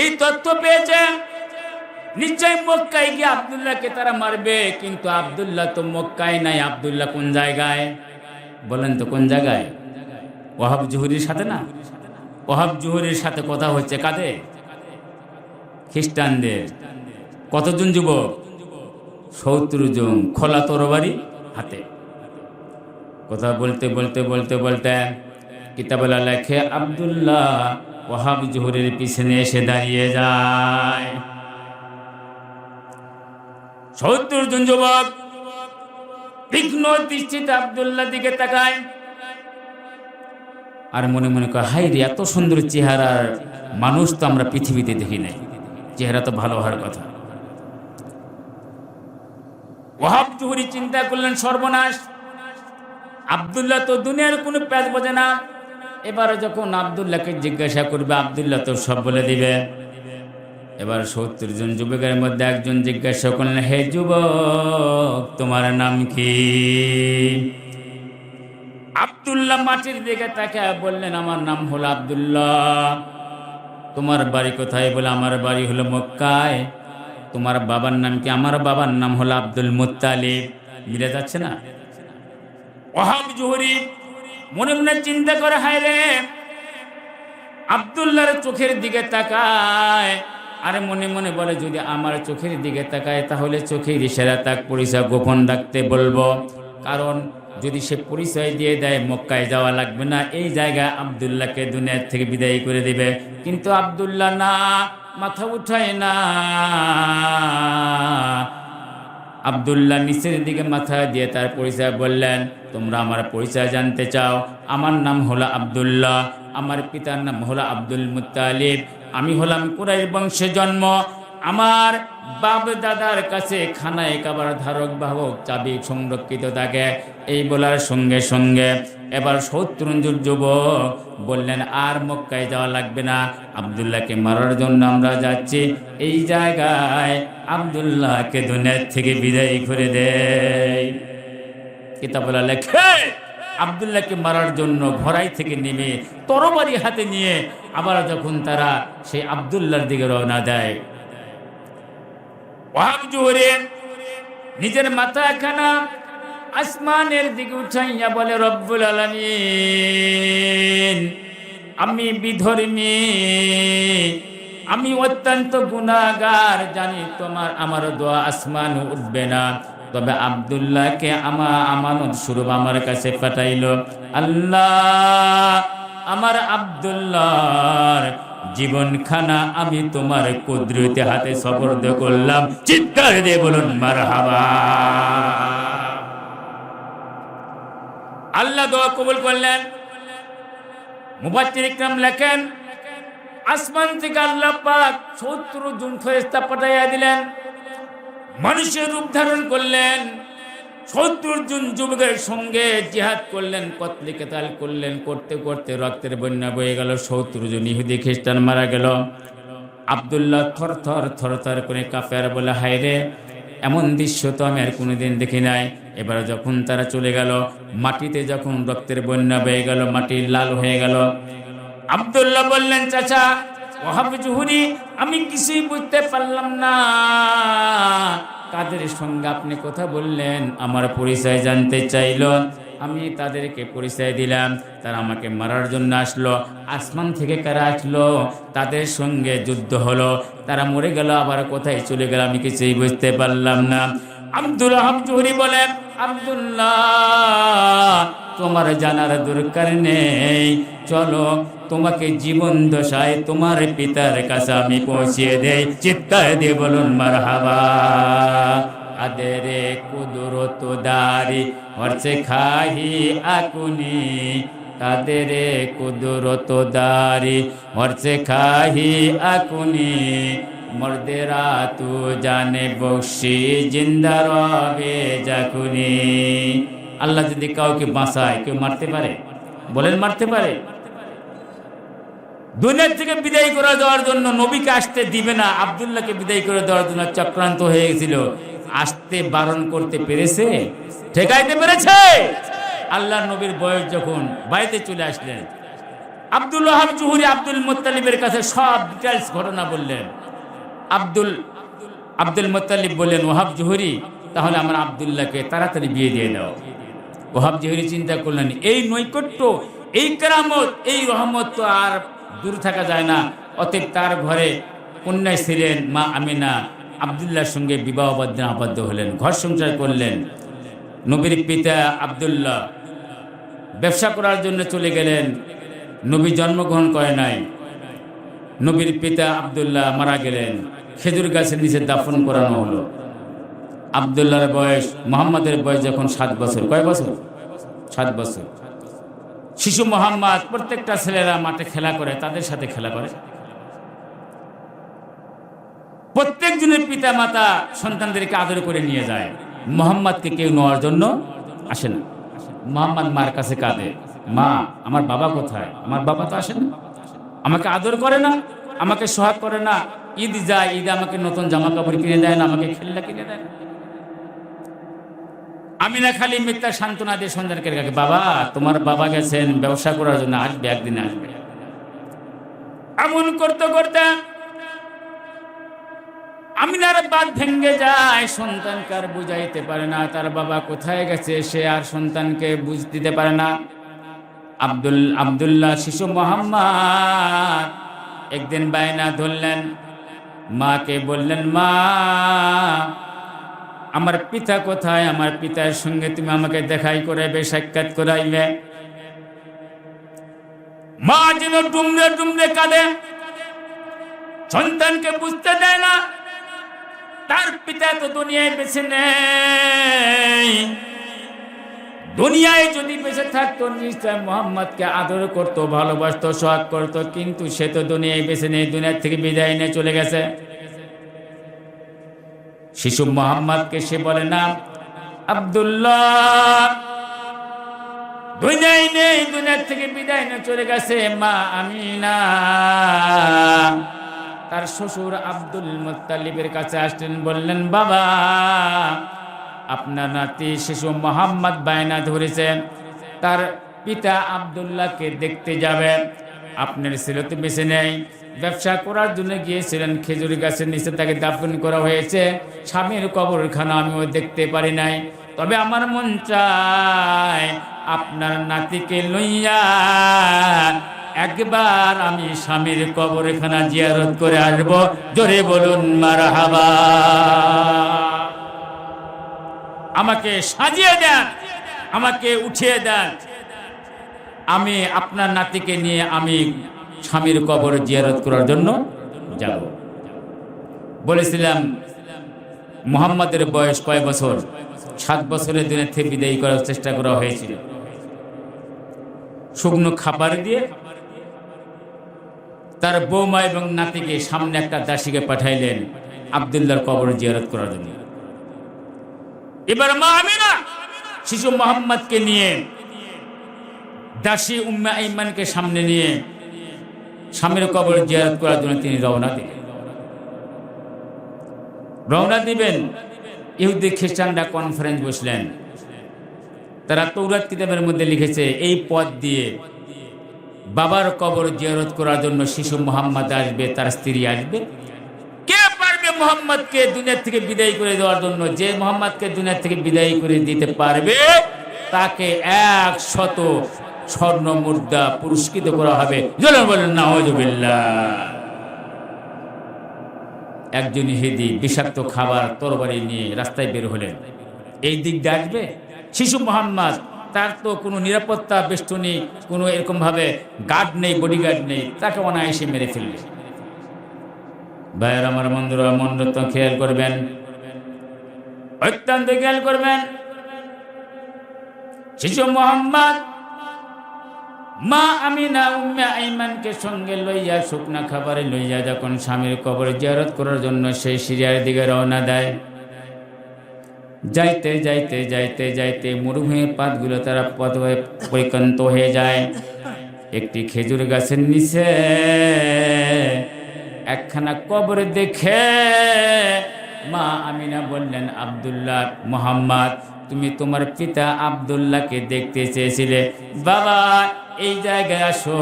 এই তথ্য পেয়েছে। নিশ্চয় মক্কায় গিয়ে আবদুল্লাহকে তারা মারবে, কিন্তু আবদুল্লাহ তো মক্কায় নাই। আবদুল্লাহ কোন জায়গায়? বলেন তো কোন জায়গায়? ওহাব জুহুরির সাথে না? ওহাব জুহুরির সাথে কথা হচ্ছে কাদের? খ্রিস্টানদের। কতজন যুবক? সত্তর জন। খোলা তরবারি হাতে। কথা বলতে বলতে বলতে বলতে কিতাবলা লেখে, আবদুল্লাহ, ওহাব জুহুরের পিছনে এসে দাঁড়িয়ে যায়। সত্তর জন যুবক তীক্ষ্ণ দৃষ্টিতে আবদুল্লাহ দিকে তাকায় আর মনে মনে কয় হাই রে, এত সুন্দর চেহারার মানুষ তো আমরা পৃথিবীতে দেখি নাই। চেহারা তো ভালো হওয়ার কথা। ওহাব জুহুরি চিন্তা করলেন, সর্বনাশ, আবদুল্লাহ তো দুনিয়ার কোনো প্যাচ বোঝে না। এবারে যখন আবদুল্লাহকে জিজ্ঞাসা করবে, আবদুল্লাহ তো সব বলে দিবে। এবার সত্তর জন যুবকের মধ্যে একজন জিজ্ঞাসা করলেন, হে যুবক, তোমার নাম কি? আবদুল্লাহ মাটির দিকে তাকে বললেন, আমার নাম হলো আবদুল্লাহ। তোমার বাড়ি কোথায় বলে, আমার বাড়ি হলো মক্কায়। তোমার বাবার নাম কি? আমার বাবার নাম হলো আব্দুল মুত্তালিব। মিলে যাচ্ছে না? ওহাব জুহরি মনে মনে চিন্তা করে, হায় রে, আবদুল্লাহর চোখের দিকে তাকায়। আরে মনে মনে বলে, যদি আমার চোখের দিকে তাকায়, তাহলে চোখের ইশারা তাক, পরিচয় গোপন রাখতে বলব। কারণ যদি সে পরিচয় দিয়ে দেয়, মক্কায় যাওয়া লাগবে না। এই জায়গায় আবদুল্লাহকে দুনিয়ার থেকে বিদায় করে দিবে। কিন্তু আবদুল্লাহ না, মাথা উঠায় না। আবদুল্লাহ নিচের দিকে মাথা দিয়ে তার পরিচয় বললেন, তোমরা আমার পরিচয় জানতে চাও। আমার নাম হলো আবদুল্লাহ, আমার পিতার নাম হলো আব্দুল মুতালিব আমি হলাম কুরাইশ বংশে জন্ম। আমার বাপ দাদার কাছে খানায় কাবার ধারক বাহক চাবি সংরক্ষিত থাকে। এই বলার সঙ্গে সঙ্গে এবার সত্তরঞ্জুর যুবক বললেন, আর মক্কায় যাওয়া লাগবে না। আবদুল্লাহকে মারার জন্য আমরা যাচ্ছি। এই জায়গায় আবদুল্লাহকে দুনিয়ার থেকে বিদায় করে দেয় কিতাবলা লেখে, আবদুল্লাহকে মারার জন্য ঘোড়াই থেকে নেমে তরবারি হাতে নিয়ে আবার যখন তারা সেই আবদুল্লাহর দিকে রওনা দেয়, ওয়াহাব জোহরে নিজের মাথা খানা আসমানের দিকে উঠাইয়া বলে, রব্বুল আলামিন, আমি বিধর্মী, আমি অত্যন্ত গুণাগার জানি তোমার, আমার দোয়া আসমান উঠবে না। তবে আবদুল্লাহকে আমার আমানত স্বরূপ আমার কাছে পাঠাইল, আল্লাহ, আমার আবদুল্লাহর জীবনখানা আমি তোমার কুদরতে হাতে সফর্দ করলাম। চিৎকার দিয়ে বলুন, মারহাবা। আল্লাহ দোয়া কবুল করলেন। মুবাচ্চির ইকরাম লেখেন, আসমান থেকে আল্লাহ পাক শত্রু জন ফেরেশতা পাঠাইয়া দিলেন। মানুষের রূপ ধারণ করলেন, সত্তর যুবকের সঙ্গে জিহাদ করলেন, কতলে কেতাল করলেন, করতে করতে রক্তের বন্যা বয়ে গেল, সত্তর জন ইহুদি খ্রিস্টান মারা গেল। আবদুল্লাহ থর থর থর থর করে কাফের বলে হায় রে এমন দৃশ্য তো আমি আর কোনোদিন দেখি নাই। এবার যখন তারা চলে গেল, মাটিতে যখন রক্তের বন্যা বয়ে গেল, মাটি লাল হয়ে গেল, আবদুল্লাহ বললেন, চাচা, ওহাব জুহুরি, আমি কিছুই বুঝতে পারলাম না। কাদের সঙ্গে আপনি কথা বললেন? আমার পরিচয় জানতে চাইল। আমি তাদেরকে পরিচয় দিলাম। তারা আমাকে মারার জন্য আসলো। আসমান থেকে কারা আসলো? তাদের সঙ্গে যুদ্ধ হলো। তারা মরে গেল, আবার কোথায় চলে গেল? আমি কিছুই বুঝতে পারলাম না। আব্দুল আহাব জুহরি বলেন, আব্দুল্লাহ, তোমার জানার দরকার নেই। চলো, তোমাকে জীবন দশায় তোমার পিতার কাছে আমি পৌঁছিয়ে দেই। চিৎকার দিয়ে বলুন মার হাবা আদেরে কুদরত দারি, হরছে খাহি আকুনি। কাদেরে কুদরত দারি, হরছে খাহি আকুনি। মর্দেরা তু জানে বক্সি জিন্দার রবে জাকুনি। আল্লাহ যদি কাউকে বাঁচায়, কেউ মারতে পারে? বলেন মারতে পারে। দুনিয়ার থেকে বিদায় করে দেওয়ার জন্য নবীকে আসতে দিবে না, আবদুল্লাহকে বিদায় করে দেওয়ার জন্য চক্রান্ত হয়ে গেছিল। আসতে বারণ করতে পেরেছে? ঠেকাইতে পেরেছে? আল্লাহ নবীর বয়স যখন বাড়িতে চলে আসলেন, আব্দুল ওহাব জুহুরি আব্দুল মুত্তালিবের কাছে সব ডিটেলস ঘটনা বললেন। আব্দুল আব্দুল মুত্তালিব বললেন, ওহাব জুহুরি, তাহলে আমার আবদুল্লাহকে তাড়াতাড়ি বিয়ে দিয়ে দাও। ওহাব জুহুরি চিন্তা করলেন, এই নৈকট্য, এই কেরামত, এই রহমত তো আর দূর থাকা যায় না। অতএব তার ঘরে কন্যায় ছিলেন মা আমিনা, আবদুল্লাহর সঙ্গে বিবাহ বিবাহবদ্ধ আবদ্ধ হলেন, ঘর সংসার করলেন। নবীর পিতা আবদুল্লাহ ব্যবসা করার জন্য চলে গেলেন, নবী জন্মগ্রহণ করে নাই। নবীর পিতা আবদুল্লাহ মারা গেলেন। খেজুর গাছের নিচে দাফন করানো হলো। আবদুল্লাহর বয়স, মোহাম্মদের বয়স যখন সাত বছর। কয় বছর? সাত বছর। শিশু মোহাম্মদ, প্রত্যেকটা ছেলেরা মাঠে খেলা করে, তাদের সাথে খেলা করে। প্রত্যেক জনের পিতা মাতা সন্তানদেরকে আদর করে নিয়ে যায়। মোহাম্মদকে কেউ নেওয়ার জন্য আসে না। মোহাম্মদ মার কাছে কাঁদে। মা, আমার বাবা কোথায়? আমার বাবা তো আসে না? আমাকে আদর করে না, আমাকে সোহাগ করে না। ঈদ যায়, ঈদ আমাকে নতুন জামা কাপড় কিনে দেয় না, আমাকে খেলনা কিনে দেয় আমি না খালি মিথ্যা সান্ত্বনা দিয়ে সন্তানকে কাকে বাবা, তোমার বাবা গেছেন, ব্যবসা করার জন্য আসবে, একদিন আসবে। এমন করতে করতে আমিনার বাদ ভেঙ্গে যায়, সন্তানকে আর বুঝাইতে পারে না। তার বাবা কোথায় গেছে, সে আর সন্তানকে বুঝ দিতে পারে না। আব্দুল, আব্দুল্লাহ শিশু মোহাম্মদ। একদিন বায়না ধরলেন, মাকে বললেন, মা, আমার পিতা কোথায়? আমার পিতার সঙ্গে তুমি আমাকে দেখাই করাইবে সাক্ষাৎ করাইবে মা যেন ডুমরে ডুমরে কাঁদে। সন্তানকে বুঝতে দেয় না। তার পিতা তো দুনিয়ায় বেছে নেই। দুনিয়ায় যদি বেঁচে থাকতো, নিশ্চয় মোহাম্মদকে আদর করতো, ভালোবাসতো, সোহাগ করতো, কিন্তু সে তো দুনিয়ায় বেছে নেই, দুনিয়ার থেকে বিদায় নিয়ে চলে গেছে। শিশু মোহাম্মদকে সে বলে, না, আব্দুল্লাহ, দুনিয়ায় নেই, দুনিয়ার থেকে বিদায় নিয়ে চলে গেছে, মা আমি না তার শ্বশুর আব্দুল মুত্তালিবের কাছে আসলেন, বললেন, বাবা আপনার নাতি শিশু মোহাম্মদ বায়না ধরেছেন। তার পিতা আবদুল্লাহকে দেখতে যাবেন। আপনার ছেলে তো বেছে নেই। ব্যবসা করার জন্য গিয়েছিলেন খেজুর গাছের নিচে, তাকে দাফন করা হয়েছে। স্বামীর কবরখানা আমিও দেখতে পারি নাই। তবে আমার মন চায় আপনার নাতিকে লইয়া একবার আমি স্বামীর কবরখানা জিয়ারত করে আসব। জোরে বলুন, মারহাবা। আমাকে সাজিয়ে দেন, আমাকে উঠিয়ে দেন। আমি আপনার নাতিকে নিয়ে আমি স্বামীর কবর জিয়ারত করার জন্য যাব। বলেছিলাম, মোহাম্মদের বয়স কয় বছর? সাত বছরের দিনের থেকে বিদায়ী করার চেষ্টা করা হয়েছিল। শুকনো খাবার দিয়ে তার বৌমা এবং নাতিকে সামনে একটা দাসীকে পাঠাইলেন আবদুল্লাহর কবর জিয়ারত করার জন্য। এবার মা আমিনা, শিশু মোহাম্মদকে নিয়ে, দাসী উম্মা ইমানকে সামনে নিয়ে স্বামীর কবর জিয়ারত করার জন্য তিনি রওনা দিলেন। রওনা দিবেন, ইহুদি খ্রিস্টানরা কনফারেন্স বসলেন। তারা তৌরাত কিতাবের মধ্যে লিখেছে, এই পথ দিয়ে বাবার কবর জিয়ারত করার জন্য শিশু মোহাম্মদ আসবে, তার স্ত্রী আসবে। মোহাম্মদকে দুনিয়ার থেকে বিদায় করে দেওয়ার জন্য যে মোহাম্মদকে দুনিয়ার থেকে বিদায় করে দিতে পারবে, তাকে এক শত স্বর্ণ মুদ্রা পুরস্কৃত করা হবে। বলেন না একজন ইহুদি বিষাক্ত খাবার তরবারি নিয়ে রাস্তায় বের হলেন। এই দিক আসবে? শিশু মোহাম্মদ, তার তো কোনো নিরাপত্তা, বেষ্টনী, কোনো এরকমভাবে গার্ড নেই বডিগার্ড নেই, তাকে অনায়াসে মেরে ফেলবে। ভাইয়ের, আমার বন্ধুরা মন্ডত খেয়াল করবেন। অত্যন্ত খেয়াল করবেন। শিশু মোহাম্মদ, মা আমিনা উম্মে আইমানকে সঙ্গে লইয়া শুকনা খাবারে লইয়া যখন স্বামীর কবর জিয়ারত করার জন্য সেই সিরিয়ার দিকে রওনা দেয়, যাইতে যাইতে যাইতে যাইতে মরুভূমির পাতগুলো তারা হয়ে পরিকান্ত হয়ে যায়। একটি খেজুর গাছের নিচে একখানা কবর দেখে মা আমিনা বললেন, আব্দুল্লাহ মোহাম্মদ, তুমি তোমার পিতা আব্দুল্লাহকে দেখতে চেয়েছিলে। বাবা, এই জায়গায় আসো,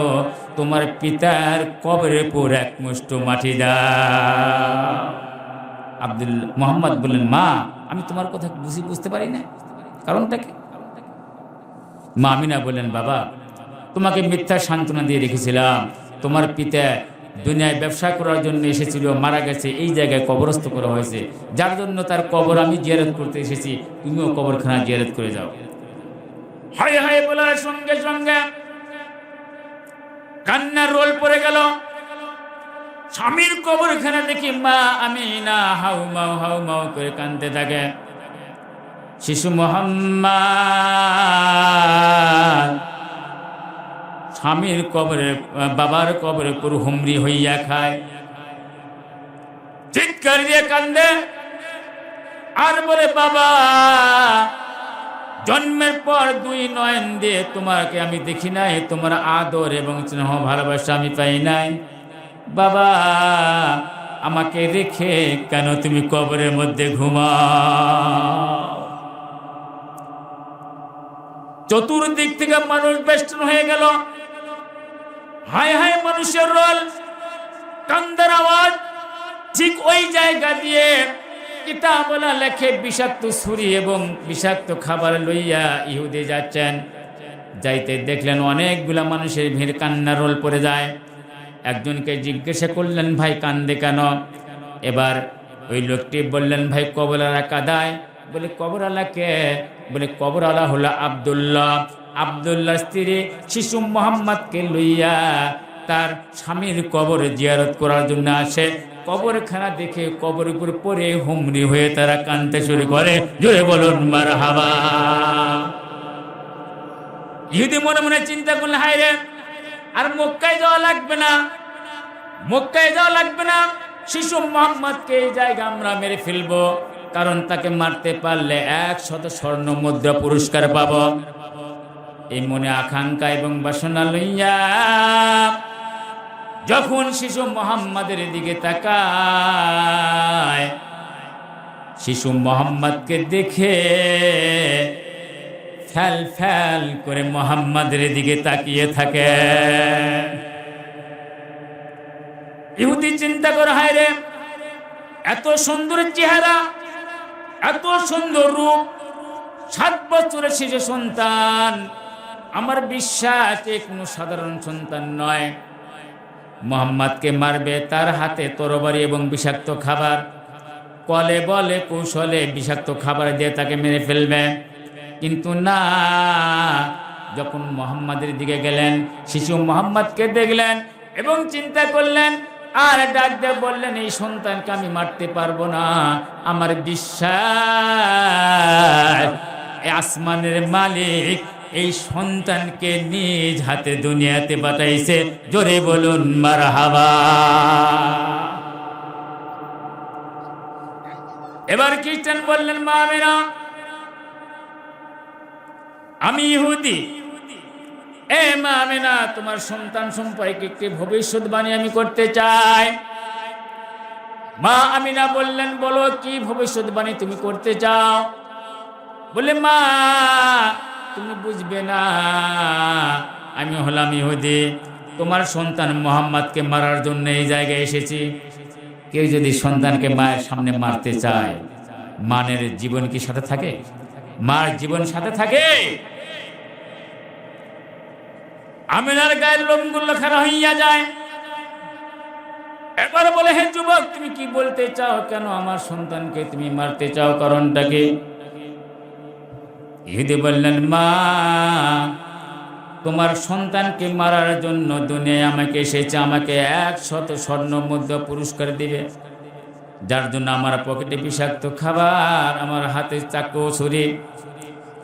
তোমার পিতার কবরের পর এক মুষ্ট মাটি দাও। আব্দুল, মোহাম্মদ বললেন, মা, আমি তোমার কথা বুঝি, বুঝতে পারি না। কারণটা কি? মা আমিনা বললেন, বাবা, তোমাকে মিথ্যা সান্ত্বনা দিয়ে রেখেছিলাম। তোমার পিতা দুনিয়ায় ব্যবসা করার জন্য এসেছিল, মারা গেছে, এই জায়গায় কবরস্থ করা হয়েছে। যার জন্য তার কবর আমি জিয়ারত করতে এসেছি, তুমিও কবরখানা জিয়ারত করে যাও। হায় হায় বলার সঙ্গে সঙ্গে কান্নার রোল পড়ে গেল। স্বামীর কবরখানা দেখি মা আমি না হাউ মাউ হাউ মাউ করে কানতে থাকে। শিশু মোহাম্মদ স্বামীর কবরে, বাবার কবরে পুরো হুমরি হইয়া খায়। চিৎকার দিয়ে কান্দে। আর বলে, বাবা, জন্মের পর দুই নয়ন দিয়ে তোমাকে আমি দেখি নাই। তোমার আদর এবং স্নেহ, ভালোবাসা আমি পাই নাই। বাবা, আমাকে রেখে কেন তুমি কবরের মধ্যে ঘুমাও? চতুর্দিক থেকে মানুষ বেষ্টন হয়ে গেল। হায় হায় মানুষের রোল। কান্দার আওয়াজ। ঠিক ওই জায়গা দিয়ে কিতাবলা লেখে বিষাক্ত ছুরি এবং বিষাক্ত খাবার লইয়া ইহুদে যাচ্ছেন। যাইতে দেখলেন অনেকগুলা মানুষের ভিড়, কান্নার রোল পড়ে যায়। একজনকে জিজ্ঞাসা করলেন, ভাই, কান্দে কেন? এবার ওই লোকটি বললেন, ভাই কবলারা কাদায়? বলে কবরালাকে বলে কবরালা হলো আবদুল্লাহ। আবদুল্লাহ স্ত্রী শিশু মোহাম্মদকে লইয়া তার স্বামীর কবর জিয়ারত করার জন্য আসে। কবরখানা দেখে কবর উপর পরে হুমরি হয়ে তারা কানতে শুরু করে। জোরে বলুন মার হাবা ইহুদি মনে মনে চিন্তা করলে হায় রে, আর মক্কায় যাওয়া লাগবে না। মক্কায় যাওয়া লাগবে না। শিশু মোহাম্মদকে এই জায়গা আমরা মেরে ফেলব। কারণ তাকে মারতে পারলে এক শত স্বর্ণ মুদ্রা পুরস্কার পাব। এই মনে আকাঙ্ক্ষা এবং বাসনা লইয়া যখন শিশু মোহাম্মদের দিকে তাকায়, শিশু মোহাম্মদকে দেখে ফ্যাল ফ্যাল করে মোহাম্মদের দিকে তাকিয়ে থাকে। ইহুদি চিন্তা করে, হায় রে, এত সুন্দর চেহারা, এত সুন্দর রূপ, সাত বছরের শিশু সন্তান আমার বিশ্বাস, এ কোনো সাধারণ সন্তান নয়। মোহাম্মদকে মারবে তার হাতে তরবারি এবং বিষাক্ত খাবার। কলে বলে, কৌশলে বিষাক্ত খাবার দিয়ে তাকে মেরে ফেলবে। কিন্তু না, যখন মোহাম্মদের দিকে গেলেন, শিশু মোহাম্মদকে দেখলেন এবং চিন্তা করলেন, আর ডাক দিয়ে বললেন, এই সন্তানকে আমি মারতে পারব না। আমার বিশ্বাস আসমানের মালিক এই সন্তানকে নিজ হাতে দুনিয়াতে পাঠাইছে। জোরে বলুন মার এবার খ্রিস্টান বললেন, মা আমেনা, আমি ইহুদি। এ মা আমেনা, তোমার সন্তান সম্পর্কে একটি ভবিষ্যৎবাণী আমি করতে চাই। মা আমিনা বললেন, বলো, কি ভবিষ্যৎবাণী তুমি করতে চাও? বলে, মা তুমি বুঝবে না। আমি হলাম ইহুদি। তোমার সন্তান মোহাম্মদকে মারার জন্য এই জায়গায় এসেছি। কেউ যদি সন্তানকে মায়ের সামনে মারতে চায়, মানের জীবন কি সাথে থাকে? মার জীবন সাথে থাকে? আমিনার গায়ের লোমগুলো খারা হইয়া যায়। এবার বলে, হে যুবক, তুমি কি বলতে চাও? কেন আমার সন্তানকে তুমি মারতে চাও? কারণটাকে ইহুদি বললেন, মা, তোমার সন্তানকে মারার জন্য দুনিয়ায় আমাকে এসেছে, আমাকে এক শত স্বর্ণ মুদ্রা পুরস্কার দিবে। যার জন্য আমার পকেটে বিষাক্ত খাবার, আমার হাতে চাকু, ছুরি।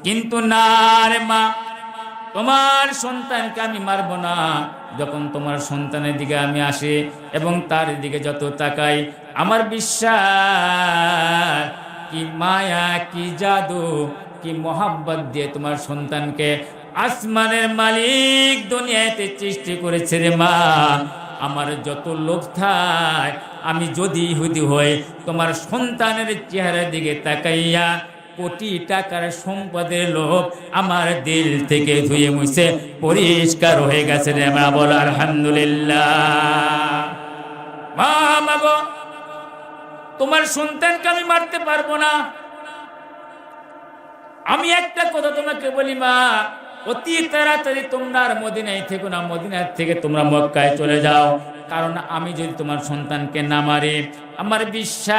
কিন্তু না রে মা, তোমার সন্তানকে আমি মারব না। যখন তোমার সন্তানের দিকে আমি আসি এবং তার দিকে যত তাকাই, আমার বিশ্বাস কি মায়া, কি জাদু কি মোহাব্বত দিয়ে তোমার সন্তানকে আসমানের মালিক দুনিয়াতে সৃষ্টি করেছে রে মা। আমার যত লোভ থাক, আমি যদি ইহুদি হই, তোমার সন্তানের চেহারার দিকে তাকাইয়া কোটি টাকার সম্পদের লোভ আমার দিল থেকে ধুয়ে মুছে পরিষ্কার হয়ে গেছে রে মা বল, আলহামদুলিল্লাহ। মা তোমার সন্তানকে আমি মারতে পারব না। আমি একটা কথা তোমাকে বলি, মা, অতি তাড়াতাড়ি তোমরা আর মদিনায় থেকো না, মদিনার থেকে তোমরা মক্কায় চলে যাও। কারণ আমি যদি তোমার সন্তানকে না মারি, আমার বিশ্বাস,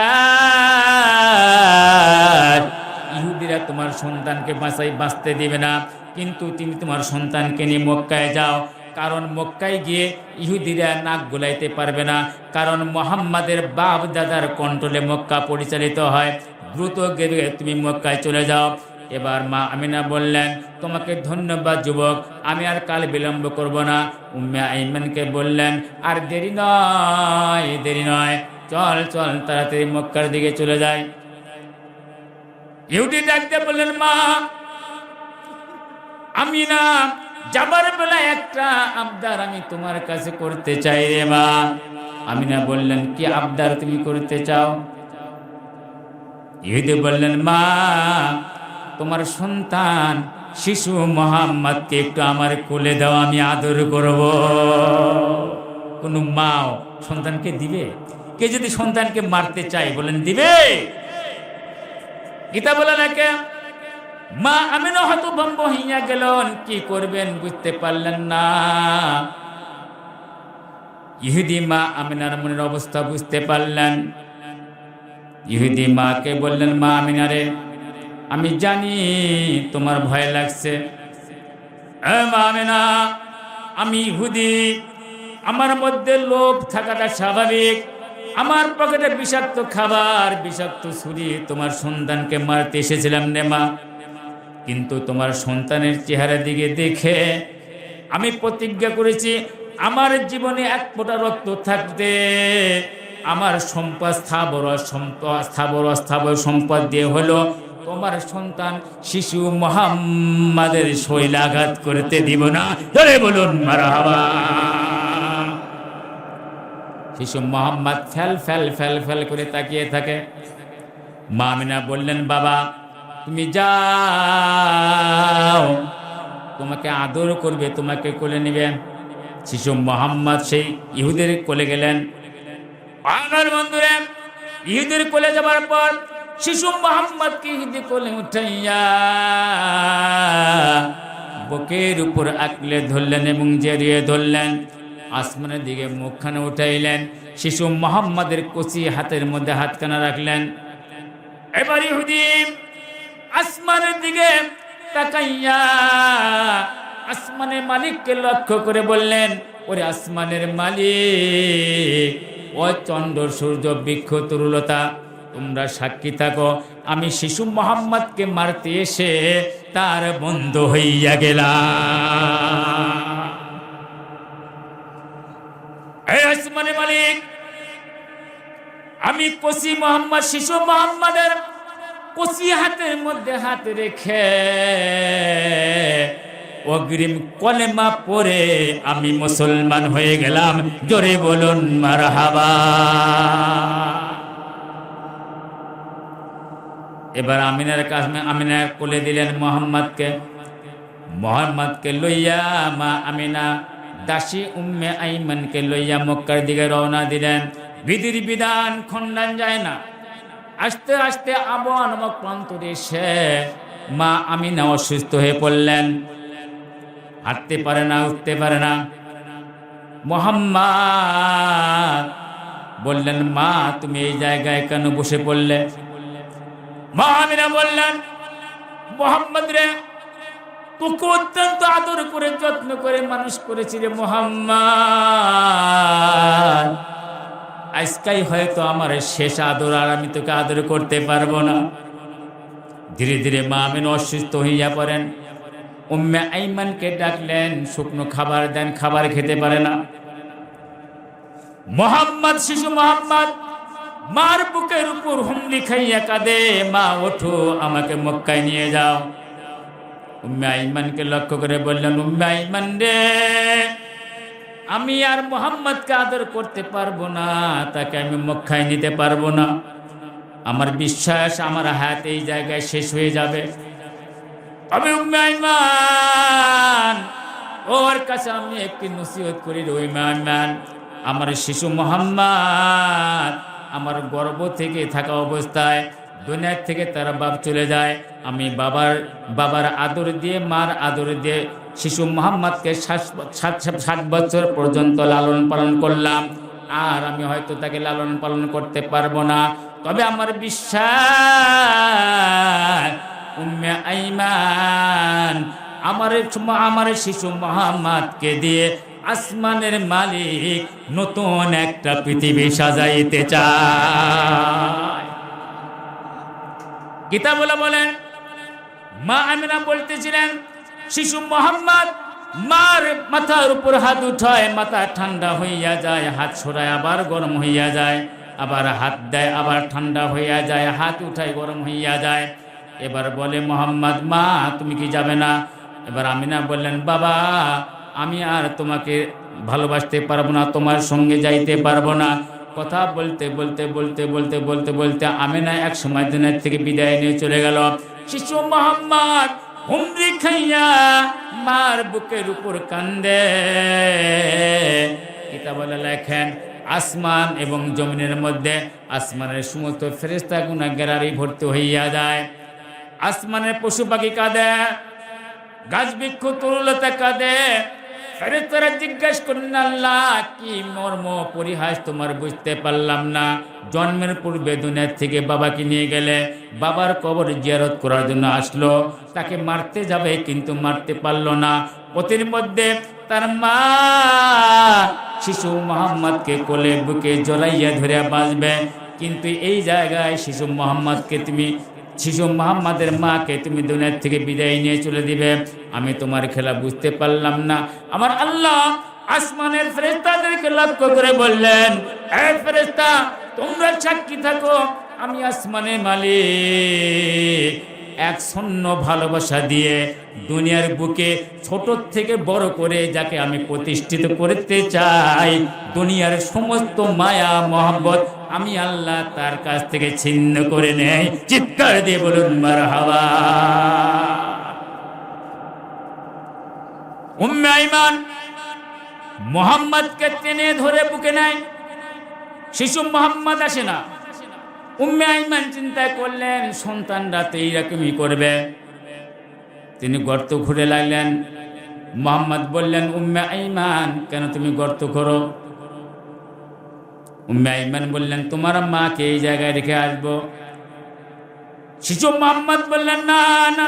ইহুদিরা তোমার সন্তানকে বাঁচাই, বাঁচতে দিবে না। কিন্তু তুমি তোমার সন্তানকে নিয়ে মক্কায় যাও। কারণ মক্কায় গিয়ে ইহুদিরা নাক গোলাইতে পারবে না। কারণ মোহাম্মদের বাপ দাদার কন্ট্রোলে মক্কা পরিচালিত হয়। দ্রুত গেলে তুমি মক্কায় চলে যাও। এবার মা আমিনা বললেন, তোমাকে ধন্যবাদ যুবক, আমি আর কাল বিলম্ব করব না। উম্মে আইমানকে বললেন, আর দেরি নয় দেরি নয়। চল চল, তাড়াতাড়ি মক্কার দিকে চলে যায় ইহুদি ডাকতে বললেন, মা আমি না যাবার বেলা একটা আবদার আমি তোমার কাছে করতে চাই রে মা। আমি না বললেন, কি আবদার তুমি করতে চাও? ইহুদি বললেন, মা তোমার সন্তান, শিশু মোহাম্মদকে একটু আমার কোলে দাও, আমি আদর করব। কোনো মাও সন্তানকে দিবে? কে যদি সন্তানকে মারতে চাই বলেন দিবে। গীতা বলে নাকি, মা আমি হয়তো বম্ব হইয়া গেলেন, কি করবেন বুঝতে পারলেন না। ইহুদি মা আমিনার মনের অবস্থা বুঝতে পারলেন। ইহুদি মাকে বললেন, মা আমিনারে আমি জানি তোমার ভয় লাগছে। এ মা আমিনা আমি ইহুদি। আমার মধ্যে লোভ থাকাটা স্বাভাবিক। আমার পকেটে বিষাক্ত খাবার, বিষাক্ত ছুরি তোমার সন্তানকে মারতে এসেছিলাম নেমা কিন্তু তোমার সন্তানের চেহারা দিকে দেখে আমি প্রতিজ্ঞা করেছি, আমার জীবনে এক ফোঁটা রক্ত থাকতে। আমার সম্পদ স্থাবর স্থাবর স্থাবর সম্পদ দিয়ে হলো তোমার সন্তান শিশু মোহাম্মদের শৈলাঘাত করতে দিব না। ধরে বলুন, মারাহাবা। শিশু Mohammad fail fail fail fail করে তাকিয়ে থাকে। মামিনা বললেন, বাবা, তুমি যাও। তোমাকে আদর করবে, তোমাকে কোলে নেবে। শিশু মোহাম্মদ সেই ইহুদের কোলে গেলেন। আমার বন্ধুরে, ইহুদের কোলে যাবার পর শিশু মোহাম্মদকে ইহুদি কোলে উঠাইয়া বুকের উপর আঁকলে ধরলেন এবং জেরিয়ে ধরলেন। আসমানের দিকে মুখখানে উঠাইলেন। শিশু মোহাম্মদের কচি হাতের মধ্যে হাতখানা রাখলেন। এবার ইহুদি, আসমানের দিকে তাকাইয়া আসমানের মালিককে লক্ষ্য করে বললেন, ওরে আসমানের মালিক, ও চন্দ্র, সূর্য, বৃক্ষ, তরুলতা তোমরা সাক্ষী থাকো। আমি শিশু মোহাম্মদকে মারতে এসে তার বন্ধ হইয়া গেলাম। মালিক, আমি কসি মোহাম্মদ, শিশু মোহাম্মদের কচি হাতের মধ্যে হাত রেখে অগ্রিম কলেমা পরে আমি মুসলমান হয়ে গেলাম। জোরে বলুন, মারহাবা। এবার আমিনার কাছে আমিনার কোলে দিলেন মোহাম্মদকে। মোহাম্মদকে লইয়া মা আমিনা, দাসী উম্মে আইমানকে লইয়া মক্কার দিকে রওনা দিলেন। বিধির বিধান খণ্ডান যায় না। আস্তে আস্তে আবহাওয়া নামক প্রান্তরে সে মা আমিনা অসুস্থ হয়ে পড়লেন। হাঁটতে পারে না, উঠতে পারে না। মোহাম্মদ বললেন, মা, তুমি এই জায়গায় কেন বসে পড়লে? মা আমিনা বললেন, মোহাম্মদ রে, তোকে অত্যন্ত আদর করে, যত্ন করে মানুষ করেছি রে মোহাম্মদ। আজকাই হয়তো আমার শেষ আদর আর আমি তোকে আদর করতে পারব না। ধীরে ধীরে মা আমিন অসুস্থ হইয়া পড়েন। উম্মে আইমানকে ডাকলেন, শুকনো খাবার দেন, খাবার খেতে পারে না। মোহাম্মদ, শিশু মোহাম্মদ মার বুকের উপর হুমলি খাইয়া কাঁদে, মা, ওঠো, আমাকে মক্কায় নিয়ে যাও। উম্মে লক্ষ্য করে বললেন, উম্মে রে, আমি আর মোহাম্মদকে আদর করতে পারব না, তাকে আমি মক্কায় নিতে পারব না। আমার বিশ্বাস আমার হাত এই জায়গায় শেষ হয়ে যাবে। আমি উম্মে ওর কাছে আমি একটি নসিহত করি রে উম্মে আমার শিশু মোহাম্মদ আমার গর্ব থেকে থাকা অবস্থায় দুনিয়ার থেকে তার বাপ চলে যায়। আমি বাবার বাবার আদর দিয়ে, মার আদর দিয়ে শিশু মোহাম্মদকে সাত সাত বছর পর্যন্ত লালন পালন করলাম। আর আমি হয়তো তাকে লালন পালন করতে পারব না। তবে আমার বিশ্বাস, উম্মে আইমান, আমার আমার শিশু মোহাম্মদকে দিয়ে আসমানের মালিক নতুন একটা পৃথিবী সাজাইতে চায়। কিতাবুলা বলেন, মা আমিনা বলতেছিলেন, শিশু মোহাম্মদ, মার মাথার উপর হাত উঠায়, মাথা ঠান্ডা হইয়া যায়, হাত সরায়, আবার গরম হইয়া যায়, আবার হাত দেয়, আবার ঠান্ডা হইয়া যায়, হাত উঠায়, গরম হইয়া যায়। এবার বলে, মোহাম্মদ, মা, তুমি কি যাবে না? এবার আমিনা বললেন, বাবা আমি আর তোমাকে ভালোবাসতে পারব না, তোমার সঙ্গে যাইতে পারব না। কথা বলতে বলতে বলতে বলতে বলতে বলতে আমিনা এক সময় দিনের থেকে বিদায় নিয়ে চলে গেল। শিশু মোহাম্মদ হুমরি খাইয়া মার বুকের উপর কান্দে। কিতাবলে লেখেন, আসমান এবং জমিনের মধ্যে আসমানের সমস্ত ফেরেস্তা গুণা গেরারি ভর্তি হইয়া যায়। আসমানের পশু পাখি কাঁদে, গাছ বৃক্ষ তরুলতা কাঁদে। ফেরেস্তারা জিজ্ঞাসা করেন আল্লাহ, কি মর্ম পরিহাস তোমার বুঝতে পারলাম না। জন্মের পূর্বে দুনিয়ার থেকে বাবাকে নিয়ে গেলে? বাবার কবর জিয়ারত করার জন্য আসলো। তাকে মারতে যাবে, কিন্তু মারতে পারল না। পথের মধ্যে তার মা শিশু মোহাম্মদকে কোলে বুকে জড়াইয়া ধরে বাঁচবে। কিন্তু এই জায়গায় শিশু মোহাম্মদকে তুমি শিশু মোহাম্মদের মাকে তুমি দুনিয়ার থেকে বিদায় নিয়ে চলে দিবে। আমি তোমার খেলা বুঝতে পারলাম না। আমার আল্লাহ আসমানের ফেরেস্তাদেরকে লক্ষ্য করে বললেন ফেরেস্তা তোমরা সাক্ষী থাকো, আমি আসমানের মালিক। এক শূন্য ভালোবাসা দিয়ে দুনিয়ার বুকে ছোট থেকে বড় করে যাকে আমি প্রতিষ্ঠিত করতে চাই, দুনিয়ার সমস্ত মায়া, মহব্বত আমি আল্লাহ তার কাছ থেকে ছিন্ন করে নেই। চিৎকার দিয়ে বলুন মার হাওয়া উম্মে মোহাম্মদকে টেনে ধরে বুকে নেয়। শিশু মোহাম্মদ আসে না। উম্মে আইমান চিন্তা করলেন, সন্তানরা তো এইরকমই করবে। তিনি গর্ত ঘুরে লাগলেন। মোহাম্মদ বললেন, উম্মে আইমান, কেন তুমি গর্ত করো উম্মে আইমান বললেন, তোমার মাকে এই জায়গায় রেখে আসব? শিশু মোহাম্মদ বললেন, না না,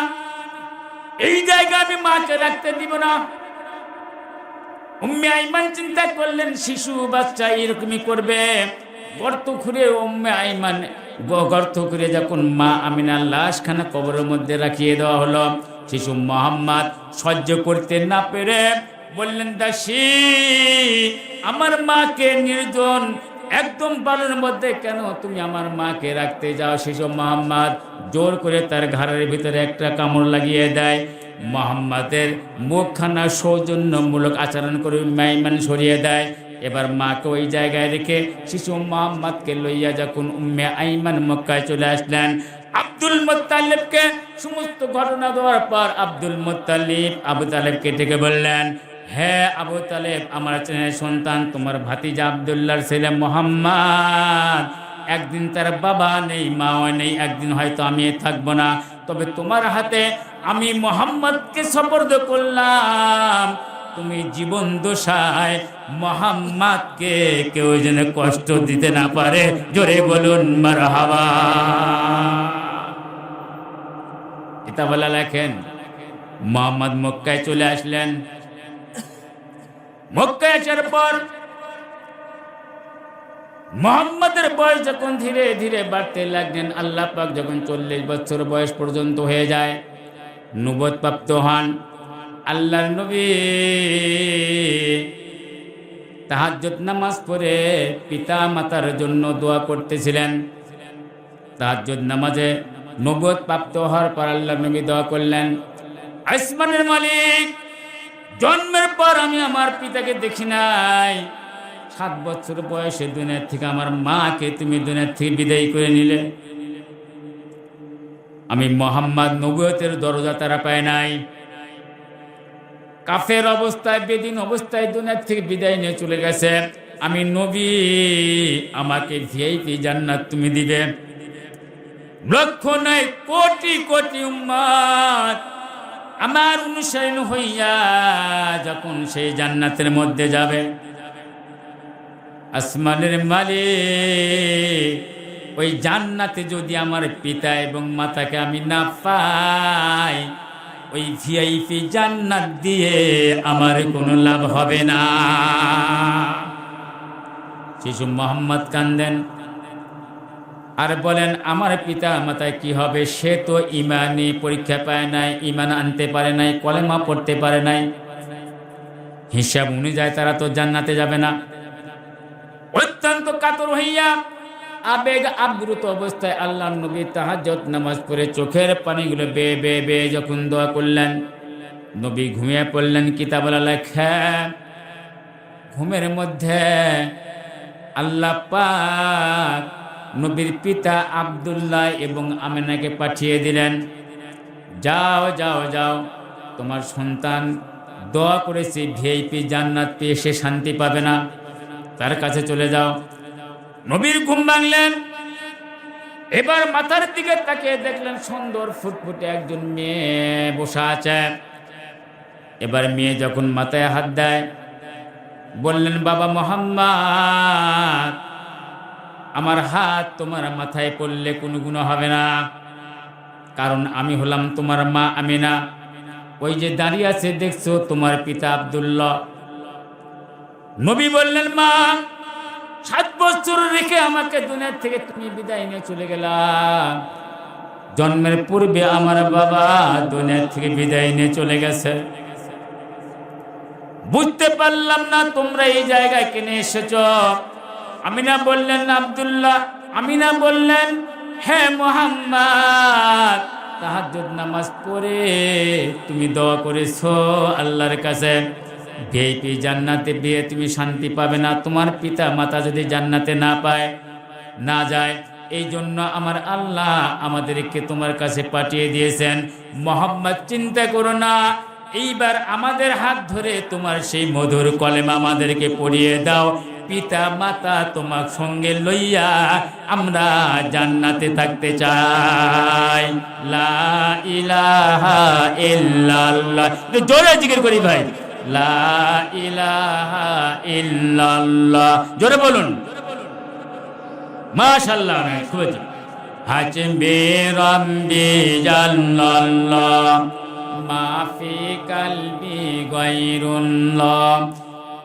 এই জায়গায় আমি মাকে রাখতে দিব না। উম্মে আইমান চিন্তা করলেন, শিশু, বাচ্চা এরকমই করবে? গর্ত খুঁড়ে উম্মে আইমান গর্ত করে যখন মা আমিনার লাশখানা কবরের মধ্যে রাখিয়ে দেওয়া হলো, শিশু মোহাম্মদ সহ্য করতে না পেরে বললেন, দাসী, আমার মাকে নির্জন একদম বালুর মধ্যে কেন তুমি আমার মাকে রাখতে যাও শিশু মোহাম্মদ? জোর করে তার ঘরের ভিতরে একটা কামড় লাগিয়ে দেয়। মোহাম্মদের মুখখানা সৌজন্যমূলক আচরণ করে মাইমান সরিয়ে দেয়। এবার মাকে ওই জায়গায় রেখে শিশু মোহাম্মদকে লইয়া যখন উম্মে আইমান মক্কায় চলে আসলেন, আব্দুল মোত্তালিবকে সমস্ত ঘটনা দেওয়ার পর আব্দুল মোত্তালিব আবু তালেবকে ডেকে বললেন হ্যাঁ আবু তালেব, আমার চেনের সন্তান, তোমার ভাতিজা আবদুল্লাহর ছেলে মোহাম্মদ। একদিন তার বাবা নেই, মাও নেই, একদিন হয়তো আমি থাকব না। তবে তোমার হাতে আমি মোহাম্মদকে সপর্দ করলাম। তুমি জীবন দোষায় মোহাম্মদকে কেউ যেন কষ্ট দিতে না পারে। জোরে বলুন মার হাওয়া এটা বলা লেখেন, মোহাম্মদ মক্কায় চলে আসলেন। আসার পর মোহাম্মদের বয়স যখন ধীরে ধীরে বাড়তে লাগলেন, আল্লাহ পাক যখন চল্লিশ বছর বয়স পর্যন্ত হয়ে যায় নুবত প্রাপ্ত হন। আল্লাহর নবী তাহাজ্জুদ নামাজ পড়ে পিতা মাতার জন্য দোয়া করতেছিলেন। তাহাজ্জুদ নামাজে নবত প্রাপ্ত হওয়ার পর আল্লাহ নবী দোয়া করলেন, আসমানের মালিক জন্মের পর আমি আমার পিতাকে দেখি নাই। সাত বছর বয়সে দুনিয়ার থেকে আমার মাকে তুমি দুনিয়ার থেকে বিদায় করে নিলে। আমি মোহাম্মদ নবুয়তের দরজা তারা পায় নাই। কাফের অবস্থায়, বেদিন অবস্থায় দুনিয়ার থেকে বিদায় নিয়ে চলে গেছে। আমি নবী, আমাকে ভিআইপি জান্নাত তুমি দিবে। লক্ষ নয় কোটি কোটি উম্মাদ আমার অনুসরণ হইয়া যখন সেই জান্নাতের মধ্যে যাবে, আসমানের মালিক, ওই জান্নাতে যদি আমার পিতা এবং মাতাকে আমি না পাই, ওই ভিআইপি জান্নাত দিয়ে আমার কোনো লাভ হবে না। শিশু মোহাম্মদ কান্দেন আর বলেন, আমার পিতা মাতায় কি হবে? সে তো ইমানি পরীক্ষা পায় নাই, ইমান আনতে পারে নাই, কলেমা পড়তে পারে নাই। হিসাব অনুযায়ী তারা তো জান্নাতে যাবে না। অত্যন্ত কাতর হইয়া আবেগ আবৃত অবস্থায় আল্লাহ নবী তাহাজ্জত নামাজ পড়ে চোখের পানিগুলো বে বে বে যখন দোয়া করলেন, নবী ঘুমিয়ে পড়লেন কিতাবলা লেখা। ঘুমের মধ্যে আল্লাহ পাক নবীর পিতা আব্দুল্লাহ এবং আমেনাকে পাঠিয়ে দিলেন। যাও যাও যাও, তোমার সন্তান দোয়া করেছে, ভিআইপি জান্নাত পেয়ে সে শান্তি পাবে না। তার কাছে চলে যাও। নবীর ঘুম ভাঙলেন। এবার মাথার দিকে তাকিয়ে দেখলেন সুন্দর ফুটফুটে একজন মেয়ে বসা আছে। এবার মেয়ে যখন মাথায় হাত দেয়, বললেন, বাবা মোহাম্মদ আমার হাত তোমার মাথায় পড়লে কোনো গুণ হবে না। কারণ আমি হলাম তোমার মা আমিনা। ওই যে দাঁড়িয়ে আছে, দেখছ, তোমার পিতা আব্দুল্লাহ। নবী বললেন, মা, সাত বছর রেখে আমাকে দুনিয়ার থেকে তুমি বিদায় নিয়ে চলে গেলাম জন্মের পূর্বে আমার বাবা দুনিয়ার থেকে বিদায় নিয়ে চলে গেছে। বুঝতে পারলাম না তোমরা এই জায়গায় কিনে এসেছ। আমিনা বললেন, আব্দুল্লাহ, আমিনা বললেন হ্যাঁ মোহাম্মদ, তাহাজ্জুদ নামাজ পড়ে তুমি দোয়া করেছ আল্লাহর কাছে। ভিআইপি জান্নাতে বিয়ে তুমি শান্তি পাবে না। তোমার পিতা মাতা যদি জান্নাতে না পায়, না যায় এই জন্য আমার আল্লাহ আমাদেরকে তোমার কাছে পাঠিয়ে দিয়েছেন। মোহাম্মদ, চিন্তা করো না, এইবার আমাদের হাত ধরে তোমার সেই মধুর কলেমা আমাদেরকে পড়িয়ে দাও। পিতা মাতা তোমার সঙ্গে লইয়া আমরা জান্নাতে থাকতে চাই। লা ইলাহা ইল্লাল্লাহ। জোরে জিকির করি ভাই। লা ইলাহা ইল্লাল্লাহ। জোরে বলুন। মাশাল্লাহ খুবই হাজবে রব্বি জাল্লাল্লাহ। মাফি কলবি গায়রুল্লাহ।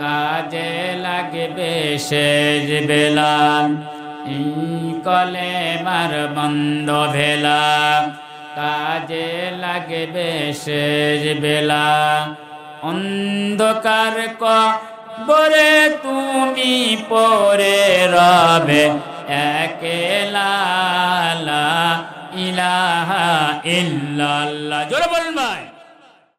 কাজে লাগবে শেষ বেলা কলে মার বন্ধ ভেলা কাজে লাগবে শেষ বেলা অন্ধকার ক বরে তুমি পরে রবে। একেলা ইলাহা ইল্লাল্লাহ। জোরে বলুন ভাই।